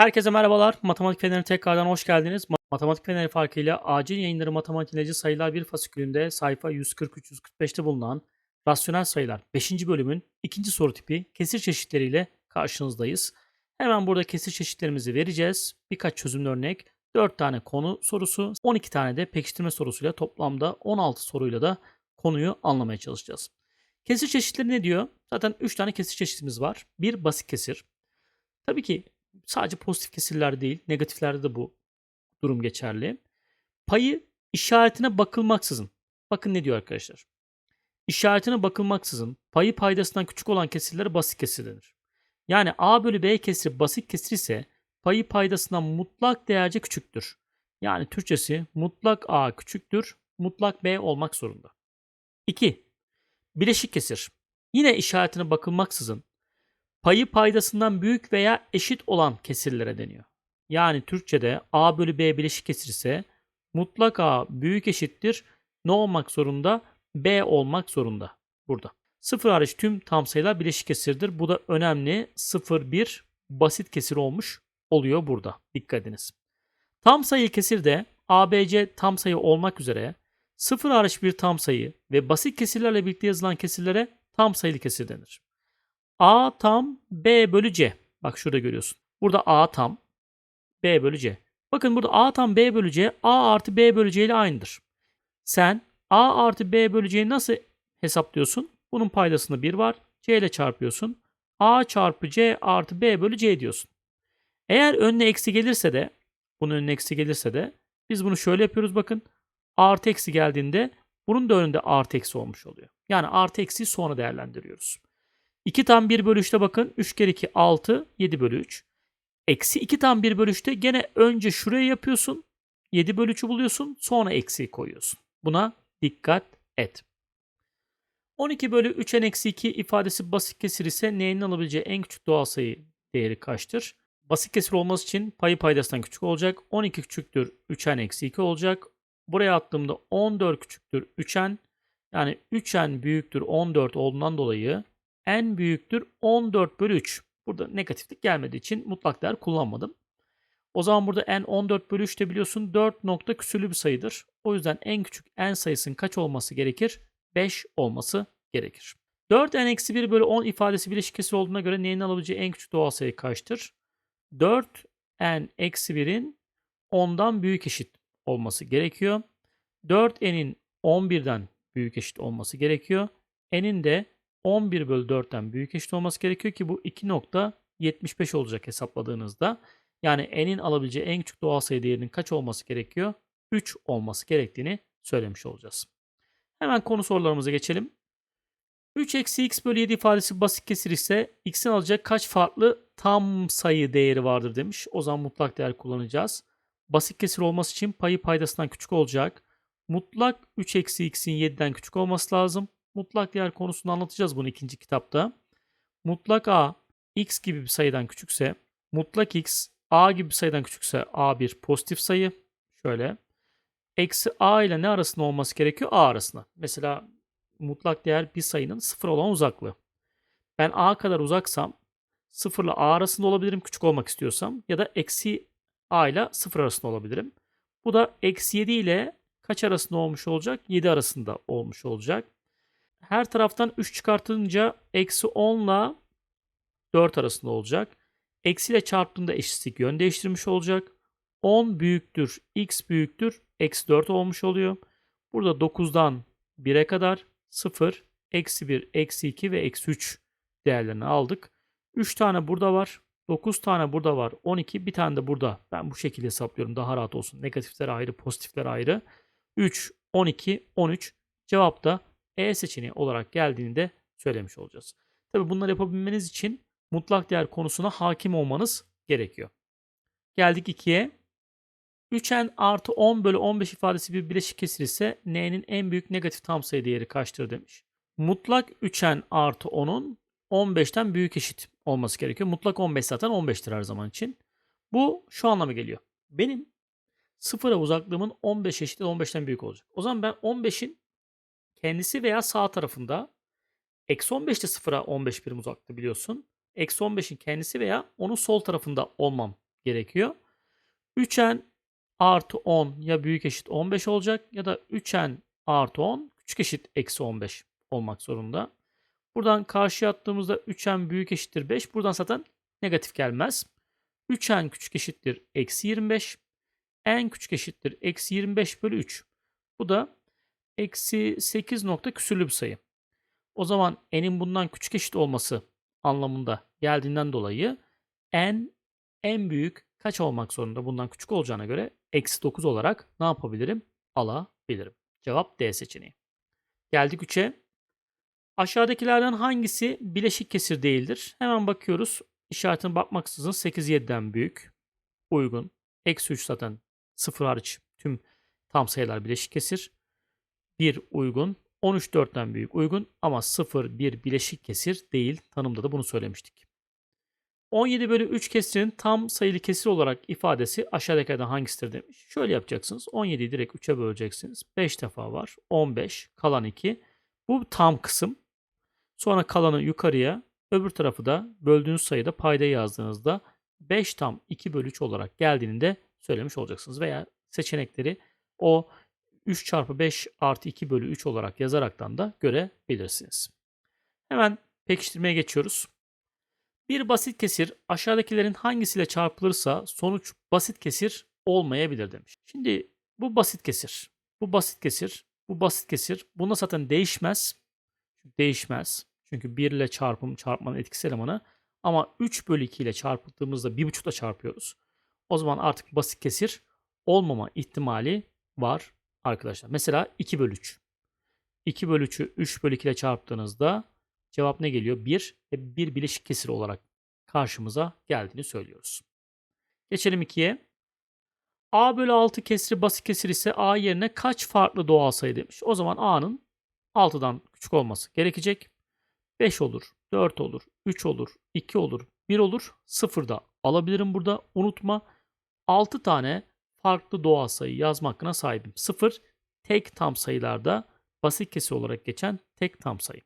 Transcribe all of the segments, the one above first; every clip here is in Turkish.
Herkese merhabalar. Matematik Feneri tekrardan hoş geldiniz. Ma- Matematik Feneri farkıyla acil yayınları matematik sayılar bir fasikülünde sayfa 143-145'te bulunan rasyonel sayılar 5. bölümün ikinci soru tipi kesir çeşitleriyle karşınızdayız. Hemen burada kesir çeşitlerimizi vereceğiz. Birkaç çözümlü örnek, 4 tane konu sorusu, 12 tane de pekiştirme sorusuyla toplamda 16 soruyla da konuyu anlamaya çalışacağız. Kesir çeşitleri ne diyor? Zaten 3 tane kesir çeşitimiz var. Bir basit kesir. Tabii ki sadece pozitif kesirler değil, negatiflerde de bu durum geçerli. Payı işaretine bakılmaksızın. Bakın ne diyor arkadaşlar. İşaretine bakılmaksızın payı paydasından küçük olan kesirlere basit kesir denir. Yani A bölü B kesiri basit kesir ise payı paydasından mutlak değerce küçüktür. Yani Türkçesi mutlak A küçüktür, mutlak B olmak zorunda. 2. Bileşik kesir. Yine işaretine bakılmaksızın payı paydasından büyük veya eşit olan kesirlere deniyor. Yani Türkçe'de A bölü B bileşik kesir ise mutlak A büyük eşittir ne olmak zorunda? B olmak zorunda burada. Sıfır hariç tüm tam sayılar bileşik kesirdir. Bu da önemli. 0, 1 basit kesir olmuş oluyor burada. Dikkat ediniz. Tam sayı kesirde ABC tam sayı olmak üzere sıfır hariç bir tam sayı ve basit kesirlerle birlikte yazılan kesirlere tam sayılı kesir denir. A tam B bölü C. Bak şurada görüyorsun. Burada A tam B bölü C. Bakın burada A tam B bölü C A artı B bölü C ile aynıdır. Sen A artı B bölü C'yi nasıl hesaplıyorsun? Bunun paydasında 1 var. C ile çarpıyorsun. A çarpı C artı B bölü C diyorsun. Eğer önüne eksi gelirse de bunun önüne eksi gelirse de biz bunu şöyle yapıyoruz bakın. Artı eksi geldiğinde bunun da önünde artı eksi olmuş oluyor. Yani artı eksiyi sonra değerlendiriyoruz. 2 tam 1 bölü 3'te bakın. 3 kere 2 6 7 bölü 3. Eksi 2 tam 1 bölü 3'te gene önce şuraya yapıyorsun. 7 bölü 3'ü buluyorsun. Sonra eksiyi koyuyorsun. Buna dikkat et. 12 bölü 3'en eksi 2 ifadesi basit kesir ise n'nin alabileceği en küçük doğal sayı değeri kaçtır? Basit kesir olması için payı paydasından küçük olacak. 12 küçüktür 3n eksi 2 olacak. Buraya attığımda 14 küçüktür 3n. Yani 3n büyüktür 14 olduğundan dolayı n büyüktür 14 bölü 3. Burada negatiflik gelmediği için mutlak değer kullanmadım. O zaman burada n 14 bölü 3 de biliyorsun 4 nokta küsürlü bir sayıdır. O yüzden en küçük n sayısının kaç olması gerekir? 5 olması gerekir. 4n-1 bölü 10 ifadesi bileşik kesir olduğuna göre n'nin alabileceği en küçük doğal sayı kaçtır? 4n-1'in 10'dan büyük eşit olması gerekiyor. 4n'in 11'den büyük eşit olması gerekiyor. n'in de 11 bölü 4'ten büyük eşit olması gerekiyor ki bu 2.75 olacak hesapladığınızda. Yani n'in alabileceği en küçük doğal sayı değerinin kaç olması gerekiyor? 3 olması gerektiğini söylemiş olacağız. Hemen konu sorularımıza geçelim. 3 eksi x bölü 7 ifadesi basit kesir ise x'in alacak kaç farklı tam sayı değeri vardır demiş. O zaman mutlak değer kullanacağız. Basit kesir olması için payı paydasından küçük olacak. Mutlak 3 eksi x'in 7'den küçük olması lazım. Mutlak değer konusunu anlatacağız bunu ikinci kitapta. Mutlak a x gibi bir sayıdan küçükse, mutlak x a gibi bir sayıdan küçükse a bir pozitif sayı. Şöyle. Eksi a ile ne arasında olması gerekiyor? A arasında. Mesela mutlak değer bir sayının sıfır olan uzaklığı. Ben a kadar uzaksam sıfırla a arasında olabilirim küçük olmak istiyorsam ya da eksi a ile sıfır arasında olabilirim. Bu da eksi 7 ile kaç arasında olmuş olacak? 7 arasında olmuş olacak. Her taraftan 3 çıkartınca eksi 10 ile 4 arasında olacak. Eksi ile çarptığında eşitlik yön değiştirmiş olacak. 10 büyüktür, x büyüktür, eksi 4 olmuş oluyor. Burada 9'dan 1'e kadar 0, eksi 1, eksi 2 ve eksi 3 değerlerini aldık. 3 tane burada var. 9 tane burada var. 12 bir tane de burada. Ben bu şekilde hesaplıyorum daha rahat olsun. Negatifler ayrı, pozitifler ayrı. 3, 12, 13. Cevap da E seçeneği olarak geldiğini de söylemiş olacağız. Tabi bunları yapabilmeniz için mutlak değer konusuna hakim olmanız gerekiyor. Geldik 2'ye. 3n artı 10 bölü 15 ifadesi bir bileşik kesir ise n'nin en büyük negatif tam sayı değeri kaçtır demiş. Mutlak 3n artı 10'un 15'ten büyük eşit olması gerekiyor. Mutlak 15 zaten 15'tir her zaman için. Bu şu anlama geliyor. Benim sıfıra uzaklığımın 15 eşit 15'ten büyük olacak. O zaman ben 15'in kendisi veya sağ tarafında eksi 15'te sıfıra 15 birim uzakta biliyorsun. Eksi 15'in kendisi veya onun sol tarafında olmam gerekiyor. 3n artı 10 ya büyük eşit 15 olacak ya da 3n artı 10 küçük eşit eksi 15 olmak zorunda. Buradan karşıya attığımızda 3n büyük eşittir 5. Buradan zaten negatif gelmez. 3n küçük eşittir eksi 25. n küçük eşittir eksi 25 bölü 3. Bu da eksi 8 nokta küsürlü bir sayı. O zaman n'in bundan küçük eşit olması anlamında geldiğinden dolayı n en büyük kaç olmak zorunda bundan küçük olacağına göre eksi 9 olarak ne yapabilirim? Alabilirim. Cevap D seçeneği. Geldik 3'e. Aşağıdakilerden hangisi bileşik kesir değildir? Hemen bakıyoruz. İşaretine bakmaksızın 8 7'den büyük. Uygun. Eksi 3 zaten 0 hariç tüm tam sayılar bileşik kesir. 1 uygun. 13 4'ten büyük uygun ama 0 1 bileşik kesir değil. Tanımda da bunu söylemiştik. 17 bölü 3 kesirin tam sayılı kesir olarak ifadesi aşağıdakilerden hangisidir demiş. Şöyle yapacaksınız. 17'yi direkt 3'e böleceksiniz. 5 defa var. 15 kalan 2. Bu tam kısım. Sonra kalanı yukarıya öbür tarafı da böldüğünüz sayıda payda yazdığınızda 5 tam 2 bölü 3 olarak geldiğini de söylemiş olacaksınız. Veya seçenekleri o 3 çarpı 5 artı 2 bölü 3 olarak yazaraktan da görebilirsiniz. Hemen pekiştirmeye geçiyoruz. Bir basit kesir aşağıdakilerin hangisiyle çarpılırsa sonuç basit kesir olmayabilir demiş. Şimdi bu basit kesir. Bu basit kesir. Bu basit kesir. Bunda zaten değişmez. Değişmez. Çünkü 1 ile çarpım çarpmanın etkisi elemanı. Ama 3 bölü 2 ile çarpıldığımızda 1,5 ile çarpıyoruz. O zaman artık basit kesir olmama ihtimali var arkadaşlar. Mesela 2 bölü 3. 2 bölü 3'ü 3 bölü 2 ile çarptığınızda cevap ne geliyor? 1 ve 1 bileşik kesir olarak karşımıza geldiğini söylüyoruz. Geçelim 2'ye. A bölü 6 kesri basit kesir ise A yerine kaç farklı doğal sayı demiş. O zaman A'nın 6'dan küçük olması gerekecek. 5 olur, 4 olur, 3 olur, 2 olur, 1 olur, 0 da alabilirim burada. Unutma 6 tane farklı doğal sayı yazma hakkına sahibim. 0 tek tam sayılarda basit kesir olarak geçen tek tam sayı.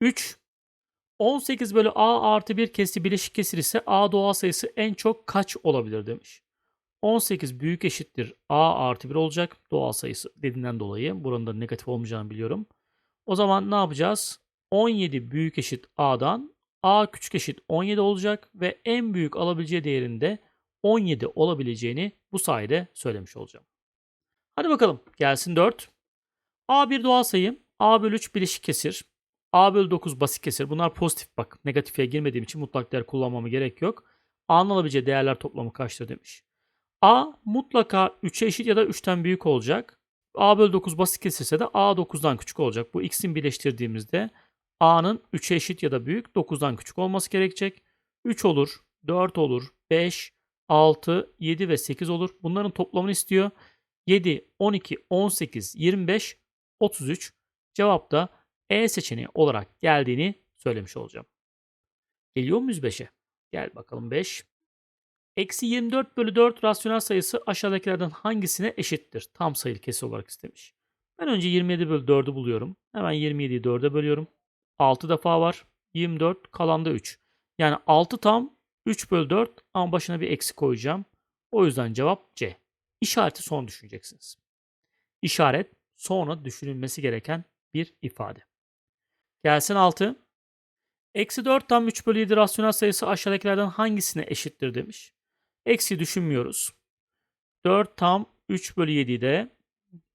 3 18 bölü A artı 1 kesri bileşik kesir ise A doğal sayısı en çok kaç olabilir demiş. 18 büyük eşittir A artı 1 olacak doğal sayısı dediğinden dolayı. Buranın da negatif olmayacağını biliyorum. O zaman ne yapacağız? 17 büyük eşit A'dan A küçük eşit 17 olacak ve en büyük alabileceği değerinde 17 olabileceğini bu sayede söylemiş olacağım. Hadi bakalım gelsin 4. A bir doğal sayı. A bölü 3 bileşik kesir. A bölü 9 basit kesir. Bunlar pozitif bak. Negatife girmediğim için mutlak değer kullanmama gerek yok. A'nın alabileceği değerler toplamı kaçtır demiş. A mutlaka 3'e eşit ya da 3'ten büyük olacak. A bölü 9 basit kesirse de A 9'dan küçük olacak. Bu ikisini birleştirdiğimizde A'nın 3'e eşit ya da büyük 9'dan küçük olması gerekecek. 3 olur, 4 olur, 5, 6, 7 ve 8 olur. Bunların toplamını istiyor. 7, 12, 18, 25, 33. Cevap da E seçeneği olarak geldiğini söylemiş olacağım. Geliyor muyuz 5'e? Gel bakalım 5. Eksi 24 bölü 4 rasyonel sayısı aşağıdakilerden hangisine eşittir? Tam sayılı kesir olarak istemiş. Ben önce 27 bölü 4'ü buluyorum. Hemen 27'yi 4'e bölüyorum. 6 defa var. 24 kalan da 3. Yani 6 tam 3 bölü 4 ama başına bir eksi koyacağım. O yüzden cevap C. İşareti son düşüneceksiniz. İşaret sonra düşünülmesi gereken bir ifade. Gelsin 6. Eksi 4 tam 3 bölü 7 rasyonel sayısı aşağıdakilerden hangisine eşittir demiş. Eksi düşünmüyoruz. 4 tam 3 bölü 7 de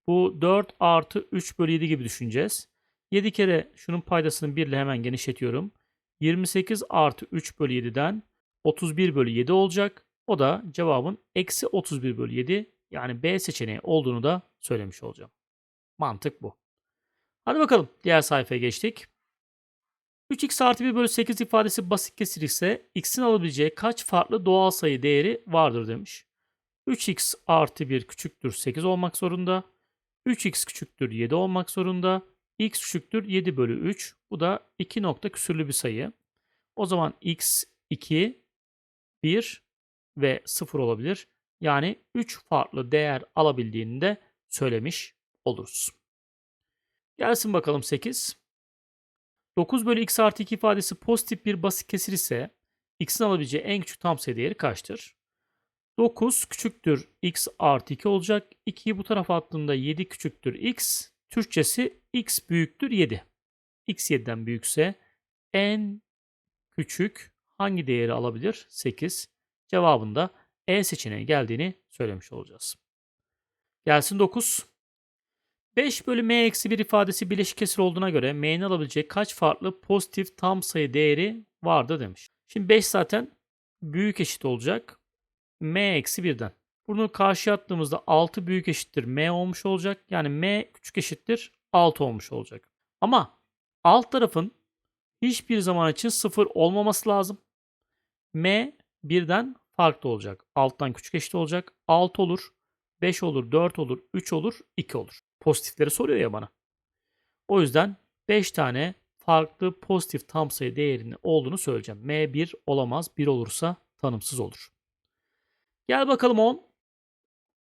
bu 4 artı 3 bölü 7 gibi düşüneceğiz. 7 kere şunun paydasını 1 ile hemen genişletiyorum. 28 artı 3 bölü 7'den 31 bölü 7 olacak. O da cevabın eksi 31 bölü 7 yani B seçeneği olduğunu da söylemiş olacağım. Mantık bu. Hadi bakalım diğer sayfaya geçtik. 3x artı 1 bölü 8 ifadesi basit kesir ise x'in alabileceği kaç farklı doğal sayı değeri vardır demiş. 3x artı 1 küçüktür 8 olmak zorunda. 3x küçüktür 7 olmak zorunda. x küçüktür 7 bölü 3. Bu da 2 nokta küsürlü bir sayı. O zaman x 2, 1 ve 0 olabilir. Yani 3 farklı değer alabildiğini de söylemiş oluruz. Gelsin bakalım 8. 9 bölü x artı 2 ifadesi pozitif bir basit kesir ise x'in alabileceği en küçük tam sayı değeri kaçtır? 9 küçüktür x artı 2 olacak. 2'yi bu tarafa attığımda 7 küçüktür x. Türkçesi x büyüktür 7. x 7'den büyükse en küçük hangi değeri alabilir? 8. Cevabında E seçeneği geldiğini söylemiş olacağız. Gelsin 9. 5 bölü m eksi 1 ifadesi bileşik kesir olduğuna göre m'nin alabileceği kaç farklı pozitif tam sayı değeri vardır demiş. Şimdi 5 zaten büyük eşit olacak. m eksi 1'den. Bunu karşıya attığımızda 6 büyük eşittir m olmuş olacak. Yani m küçük eşittir 6 olmuş olacak. Ama alt tarafın hiçbir zaman için 0 olmaması lazım. m birden farklı olacak. Alttan küçük eşit olacak. 6 olur, 5 olur, 4 olur, 3 olur, 2 olur. Pozitifleri soruyor ya bana. O yüzden 5 tane farklı pozitif tam sayı değerinin olduğunu söyleyeceğim. M1 olamaz. 1 olursa tanımsız olur. Gel bakalım 10.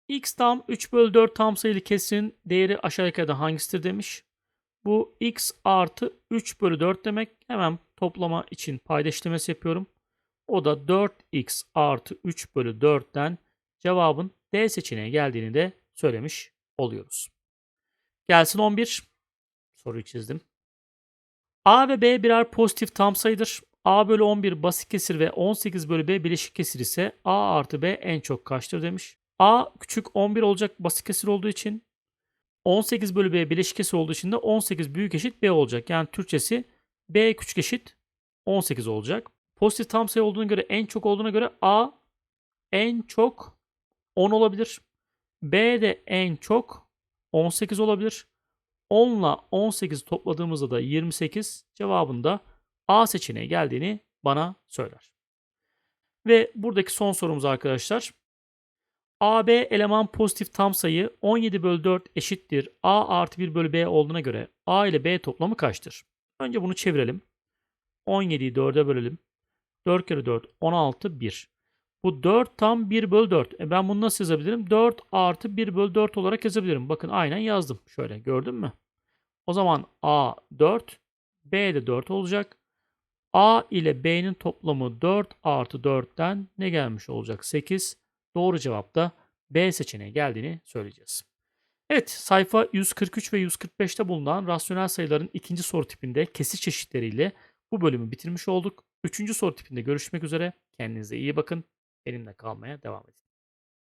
X tam 3 bölü 4 tam sayılı kesirin değeri aşağı yukarıda hangisidir demiş. Bu x artı 3 bölü 4 demek. Hemen toplama için payda yapıyorum. O da 4x artı 3 bölü 4'ten cevabın D seçeneğe geldiğini de söylemiş oluyoruz. Gelsin 11. Soruyu çizdim. A ve B birer pozitif tam sayıdır. A bölü 11 basit kesir ve 18 bölü B bileşik kesir ise A artı B en çok kaçtır demiş. A küçük 11 olacak basit kesir olduğu için. 18 bölü B bileşik kesir olduğu için de 18 büyük eşit B olacak. Yani Türkçesi B küçük eşit 18 olacak. Pozitif tam sayı olduğuna göre en çok olduğuna göre A en çok 10 olabilir. B de en çok 18 olabilir. 10 ile 18 topladığımızda da 28 cevabında A seçeneği geldiğini bana söyler. Ve buradaki son sorumuz arkadaşlar. AB eleman pozitif tam sayı 17 bölü 4 eşittir. A artı 1 bölü B olduğuna göre A ile B toplamı kaçtır? Önce bunu çevirelim. 17'yi 4'e bölelim. 4 kere 4 16 1. Bu 4 tam 1 bölü 4. E ben bunu nasıl yazabilirim? 4 artı 1 bölü 4 olarak yazabilirim. Bakın aynen yazdım. Şöyle gördün mü? O zaman A 4, B de 4 olacak. A ile B'nin toplamı 4 artı 4'ten ne gelmiş olacak? 8. Doğru cevap da B seçeneği geldiğini söyleyeceğiz. Evet sayfa 143 ve 145'te bulunan rasyonel sayıların ikinci soru tipinde kesir çeşitleriyle bu bölümü bitirmiş olduk. Üçüncü soru tipinde görüşmek üzere. Kendinize iyi bakın. Benimle kalmaya devam edin.